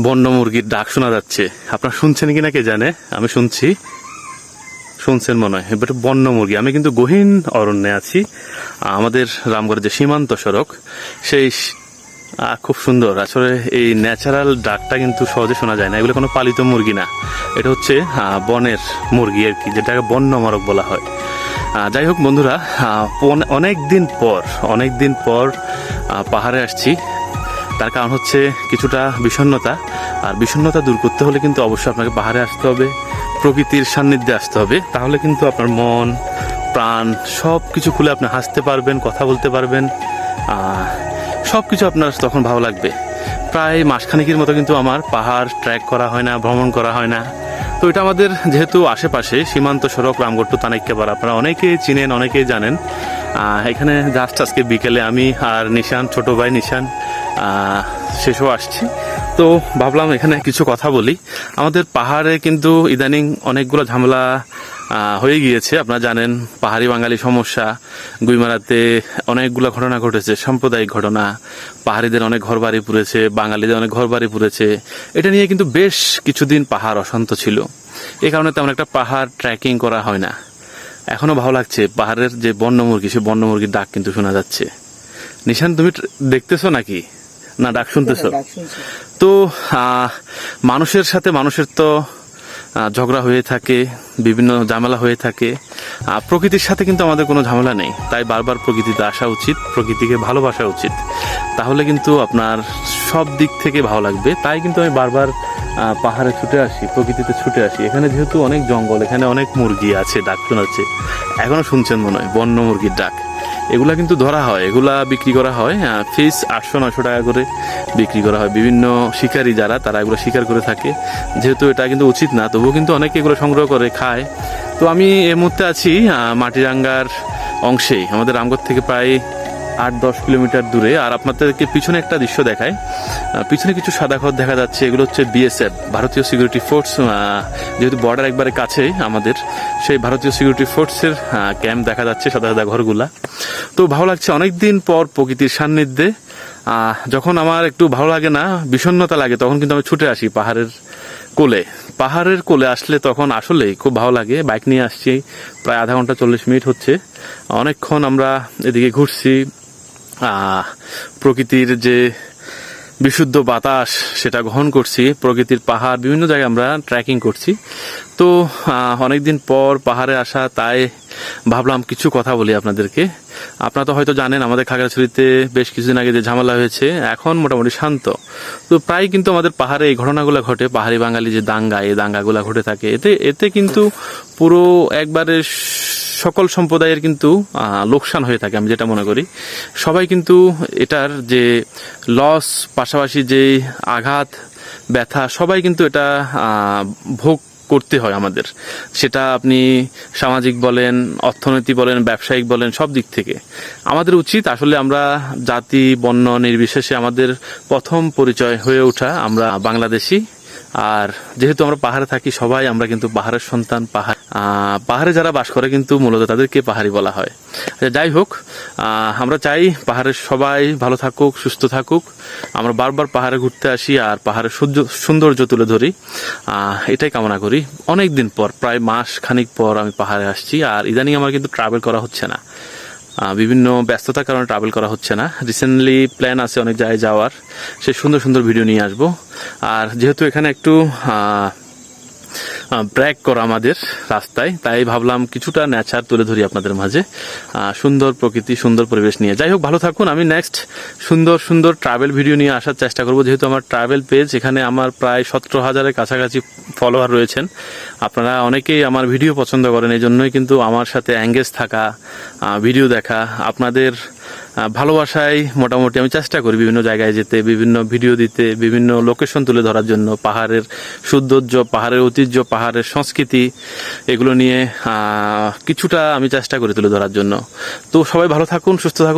বন্য মুরগির ডাক শোনা যাচ্ছে। আপনারা শুনছেন কিনা কে জানে? আমি শুনছি। শুনছেন মনে হয়। এবার বন্য মুরগি। আমি কিন্তু গহীন অরণ্যে আছি। আমাদের রামগড়ের যে সীমান্ত সড়ক, সেই খুব সুন্দর। আসলে এই ন্যাচারাল ডাকটা কিন্তু সহজে শোনা যায় না। এগুলো কোনো পালিত মুরগি না। এটা হচ্ছে বনের মুরগি আর কি, যেটাকে বন্য মরক বলা হয়। যাই হোক বন্ধুরা অনেক দিন পর অনেক দিন পর পাহাড়ে আসছি। তার কারণ হচ্ছে কিছুটা বিষণ্ণতা। আর বিষণ্ণতা দূর করতে হলে কিন্তু অবশ্যই আপনাকে পাহাড়ে আসতে হবে, প্রকৃতির সান্নিধ্যে আসতে হবে। তাহলে কিন্তু আপনার মন, প্রাণ সব কিছু খুলে আপনি হাসতে পারবেন, কথা বলতে পারবেন। সব কিছু আপনার তখন ভালো লাগবে। প্রায় মাসখানেকের মতো কিন্তু আমার পাহাড় ট্র্যাক করা হয় না, ভ্রমণ করা হয় না। তো এটা আমাদের যেহেতু আশেপাশে সীমান্ত সড়ক, রামগড় টু তানাইক্যপাড়া আপনারা অনেকেই চিনেন, অনেকেই জানেন। এখানে জাস্ট আজকে বিকেলে আমি আর নিশান, ছোট ভাই নিশান শেষও আসছি। তো ভাবলাম এখানে কিছু কথা বলি। আমাদের পাহাড়ে কিন্তু ইদানিং অনেকগুলো ঝামেলা হয়ে গিয়েছে। আপনারা জানেন, পাহাড়ি বাঙালি সমস্যা। গুইমারাতে অনেকগুলো ঘটনা ঘটেছে, সাম্প্রদায়িক ঘটনা। পাহাড়িদের অনেক ঘরবাড়ি পুড়েছে, বাঙালিদের অনেক ঘরবাড়ি পুড়েছে। এটা নিয়ে কিন্তু বেশ কিছুদিন পাহাড় অশান্ত ছিল। এ কারণে তেমন একটা পাহাড় ট্রেকিং করা হয় না। এখনও ভালো লাগছে, পাহাড়ের যে বন্য মুরগি সে বন্য মুরগির ডাক কিন্তু শোনা যাচ্ছে। নিশান, তুমি দেখতেছো নাকি? না ডাক শুনতেছো? ডাক তো মানুষের সাথে মানুষের তো ঝগড়া হয়ে থাকে বিভিন্ন ঝামেলা হয়ে থাকে। প্রকৃতির সাথে কিন্তু আমাদের কোনো ঝামেলা নেই। তাই বারবার প্রকৃতিতে আসা উচিত প্রকৃতিকে ভালোবাসা উচিত। তাহলে কিন্তু আপনার সব দিক থেকে ভালো লাগবে। তাই কিন্তু আমি বারবার পাহাড়ে ছুটে আসি প্রকৃতিতে ছুটে আসি। এখানে যেহেতু অনেক জঙ্গল এখানে অনেক মুরগি আছে ডাক শোনাচ্ছে। এখনও শুনছেন মনে হয় বন্য মুরগির ডাক। এগুলা কিন্তু ধরা হয়, এগুলা বিক্রি করা হয় ফিস আটশো নশো টাকা করে বিক্রি করা হয়। বিভিন্ন শিকারী যারা, তারা এগুলো শিকার করে থাকে। যেহেতু এটা কিন্তু উচিত না, তবুও কিন্তু অনেকে এগুলো সংগ্রহ করে, খায়। তো আমি এই মুহূর্তে আছি মাটিরাঙ্গার অংশেই। আমাদের রামগড় থেকে প্রায় আট দশ কিলোমিটার দূরে। আর আপনাদেরকে পিছনে একটা দৃশ্য দেখায় পিছনে কিছু সাদা ঘর দেখা যাচ্ছে। এগুলো হচ্ছে বিএসএফ ভারতীয় সিকিউরিটি ফোর্স যেহেতু বর্ডার একবারে কাছে আমাদের, সেই ভারতীয় সিকিউরিটি ফোর্সের ক্যাম্প দেখা যাচ্ছে সাদা সাদা ঘরগুলা। তো ভালো লাগছে। অনেকদিন পর প্রকৃতির সান্নিধ্যে যখন আমার একটু ভালো লাগে না, বিষণ্ণতা লাগে, তখন কিন্তু আমি ছুটে আসি পাহাড়ের কোলে। পাহাড়ের কোলে আসলে তখন আসলেই খুব ভালো লাগে। বাইক নিয়ে আসছি, প্রায় আধা ঘণ্টা চল্লিশ মিনিট হচ্ছে। অনেকক্ষণ আমরা এদিকে ঘুরছি প্রকৃতির যে বিশুদ্ধ বাতাস সেটা গ্রহণ করছি, প্রকৃতির পাহাড়, বিভিন্ন জায়গায় আমরা ট্রেকিং করছি। তো অনেকদিন পর পাহাড়ে আসা, তাই ভাবলাম কিছু কথা বলি আপনাদেরকে। আপনারা তো হয়তো জানেন, আমাদের খাগড়াছড়িতে বেশ কিছুদিন আগে যে ঝামেলা হয়েছে, এখন মোটামুটি শান্ত। তো প্রায় কিন্তু আমাদের পাহাড়ে এই ঘটনাগুলো ঘটে, পাহাড়ি বাঙালি যে দাঙ্গা, এই দাঙ্গাগুলো ঘটে থাকে। এতে এতে কিন্তু পুরো একবারে সকল সম্প্রদায়ের কিন্তু লোকসান হয়ে থাকে, আমি যেটা মনে করি। সবাই কিন্তু এটার যে লস পাশাপাশি যে আঘাত, ব্যথা, সবাই কিন্তু এটা ভোগ করতে হয় আমাদের। সেটা আপনি সামাজিক বলেন, অর্থনীতি বলেন, ব্যবসায়িক বলেন, সব দিক থেকে। আমাদের উচিত আসলে আমরা জাতি, বর্ণ নির্বিশেষে আমাদের প্রথম পরিচয় হয়ে ওঠা, আমরা বাংলাদেশি। আর যেহেতু আমরা পাহাড়ে থাকি, সবাই আমরা কিন্তু পাহাড়ের সন্তান, পাহাড় পাহাড়ে যারা বাস করে কিন্তু মূলত তাদেরকে পাহাড়ি বলা হয়। আচ্ছা, যাই হোক আমরা চাই পাহাড়ের সবাই ভালো থাকুক সুস্থ থাকুক। আমরা বারবার পাহাড়ে ঘুরতে আসি আর পাহাড়ের সৌর্য- সৌন্দর্য তুলে ধরি। এটাই কামনা করি। অনেক দিন পর প্রায় মাস খানিক পর আমি পাহাড়ে আসছি আর ইদানিং আমার কিন্তু ট্রাভেল করা হচ্ছে না। বিভিন্ন ব্যস্ততার কারণে ট্রাভেল করা হচ্ছে না। রিসেন্টলি প্ল্যান আছে অনেক জায়গায় যাওয়ার। সে সুন্দর সুন্দর ভিডিও নিয়ে আসব। আর যেহেতু এখানে একটু ব্রেক করা আমাদের রাস্তায়। তাই ভাবলাম কিছুটা নেচার তুলে ধরি আপনাদের মাঝে। সুন্দর প্রকৃতি, সুন্দর পরিবেশ নিয়ে। যাই হোক, ভালো থাকুন। আমি নেক্সট সুন্দর সুন্দর ট্রাভেল ভিডিও নিয়ে আসার চেষ্টা করব। যেহেতু আমার ট্রাভেল পেজ এখানে আমার প্রায় সতেরো হাজারের কাছাকাছি ফলোয়ার রয়েছেন। আপনারা অনেকেই আমার ভিডিও পছন্দ করেন এই জন্যই কিন্তু আমার সাথে অ্যাঙ্গেজ থাকা ভিডিও দেখা, আপনাদের ভালোবাসায় মোটামুটি আমি চেষ্টা করি বিভিন্ন জায়গায় যেতে, বিভিন্ন ভিডিও দিতে, বিভিন্ন লোকেশন তুলে ধরার জন্য। পাহাড়ের সৌন্দর্য, পাহাড়ের ঐতিহ্য, পাহাড়ের সংস্কৃতি, এগুলো নিয়ে কিছুটা আমি চেষ্টা করি তুলে ধরার জন্য। তো সবাই ভালো থাকুন, সুস্থ থাকুন।